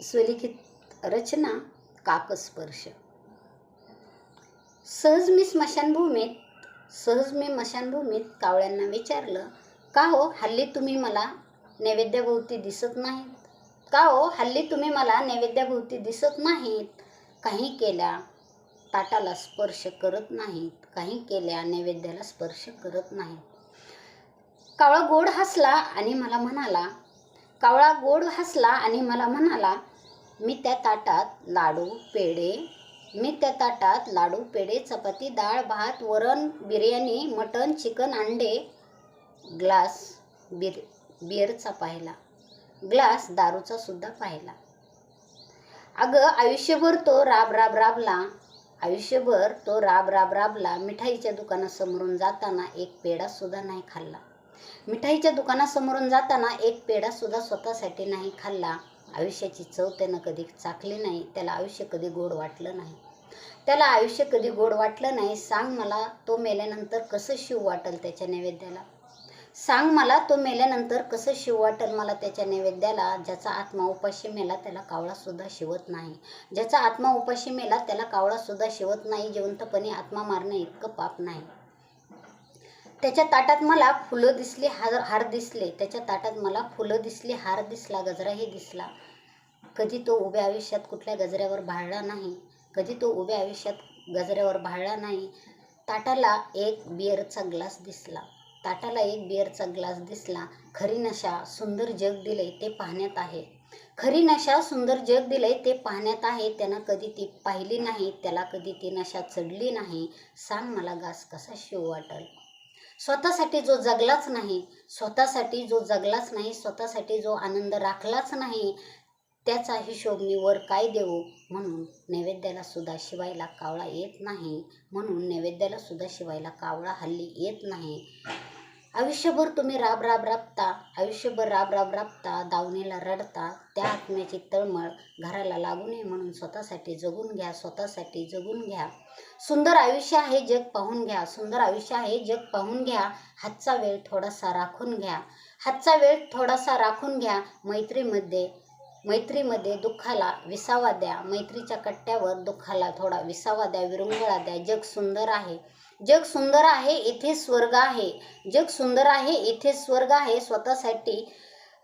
स्वलिखित रचना काकस्पर्श. सहज मी स्मशानभूमीत सहज मी स्मशानभूमीत कावळ्यांना विचारलं का हो हल्ली तुम्ही मला नैवेद्याभोवती दिसत नाहीत? का हो हल्ली तुम्ही मला नैवेद्याभोवती दिसत नाहीत? काही केल्या ताटाला स्पर्श करत नाहीत. काही केल्या नैवेद्याला स्पर्श करत नाहीत. कावळा गोड हसला आणि मला म्हणाला कावळा गोड हसला आणि मला म्हणाला मी त्या ताटात लाडू पेढे मी त्या ताटात लाडू पेढे चपाती डाळ भात वरण बिर्याणी मटण चिकन अंडे ग्लास बिर बिअरचा पाहिला. ग्लास दारूचा सुद्धा पाहिला. अगं आयुष्यभर तो राब राब राबला. आयुष्यभर तो राब राब राबला. मिठाईच्या दुकानासमोरून जाताना एक पेढासुद्धा नाही खाल्ला. मिठाईच्या दुकानासमोरून जाताना एक पेढासुद्धा स्वतःसाठी नाही खाल्ला. आयुष्याची चव त्यानं कधी चाकली नाही त्याला आयुष्य कधी गोड वाटलं नाही. त्याला आयुष्य कधी गोड वाटलं नाही सांग मला तो मेल्यानंतर कसं शिव वाटेल त्याच्या नैवेद्याला? सांग मला तो मेल्यानंतर कसं शिव वाटेल मला त्याच्या नैवेद्याला ज्याचा आत्मा उपाशी मेला त्याला कावळासुद्धा शिवत नाही. ज्याचा आत्मा उपाशी मेला त्याला कावळासुद्धा शिवत नाही जिवंतपणे आत्मा मारणं इतकं पाप नाही. त्याच्या ताटात मला फुलं दिसली हार हार दिसले. त्याच्या ताटात मला फुलं दिसली हार दिसला गजराही दिसला. कधी तो उभ्या आयुष्यात कुठल्या गजऱ्यावर भाळला नाही. कधी तो उभ्या आयुष्यात गजऱ्यावर भाळला नाही. ताटाला एक बिअरचा ग्लास दिसला. ताटाला एक बिअरचा ग्लास दिसला. खरी नशा सुंदर जग दिले ते पाहण्यात आहे. खरी नशा सुंदर जग दिले ते पाहण्यात आहे. त्यानं कधी ती पाहिली नाही त्याला कधी ती नशा चढली नाही. सांग मला घास कसा शिव वाटल? स्वतःसाठी जो जगलाच नाही स्वतःसाठी जो जगलाच नाही स्वतःसाठी जो आनंद राखलाच नाही त्याचा हिशोब मी वर काय देऊ? म्हणून नैवेद्याला सुद्धा शिवायला कावळा येत नाही. म्हणून नैवेद्याला सुद्धा शिवायला कावळा हल्ली येत नाही. आयुष्यभर तुम्ही राब राब राबता. आयुष्यभर राब राब राबता. दावणीला रडता. त्या आत्म्याची तळमळ घराला लागू नये म्हणून स्वतःसाठी जगून घ्या स्वतःसाठी जगून घ्या. सुंदर आयुष्य आहे जग पाहून घ्या. सुंदर आयुष्य आहे जग पाहून घ्या. हातचा वेळ थोडासा राखून घ्या. हातचा वेळ थोडासा राखून घ्या. मैत्रीमध्ये मैत्रीमध्ये दुःखाला विसावा द्या. मैत्रीच्या कट्ट्यावर दुःखाला थोडा विसावा द्या विरंगुळा द्या. जग सुंदर आहे. जग सुंदर आहे इथे स्वर्ग आहे. जग सुंदर आहे इथे स्वर्ग आहे. स्वतःसाठी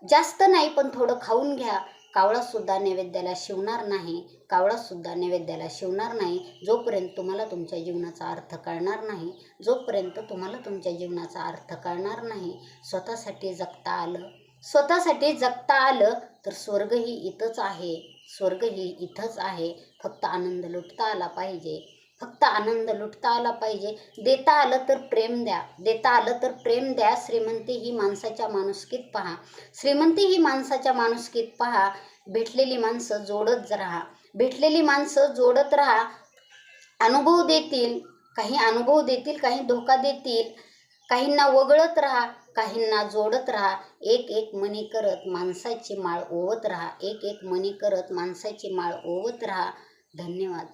जास्त नाही पण थोडं खाऊन घ्या. कावळासुद्धा नैवेद्याला शिवणार नाही. कावळासुद्धा नैवेद्याला शिवणार नाही. जोपर्यंत तुम्हाला तुमच्या जीवनाचा अर्थ कळणार नाही जोपर्यंत तुम्हाला तुमच्या जीवनाचा अर्थ कळणार नाही स्वतःसाठी जगता आलं. स्वतःसाठी जगता आलं तर स्वर्गही इथंच आहे. स्वर्गही इथंच आहे. फक्त आनंद लुटता आला पाहिजे. फक्त आनंद लुटता आला पाहिजे. देता आलं तर प्रेम द्या. देता आलं तर प्रेम द्या. श्रीमंती ही माणसाच्या माणुसकीत पहा. श्रीमंती ही माणसाच्या माणुसकीत पहा. भेटलेली माणसं जोडत राहा. भेटलेली माणसं जोडत राहा. अनुभव देतील. काही अनुभव देतील काही धोका देतील. काहींना वगळत राहा काहींना जोडत राहा. एक एक मणी करत माणसाची माळ ओवत राहा. एक एक मणी करत माणसाची माळ ओवत राहा. धन्यवाद.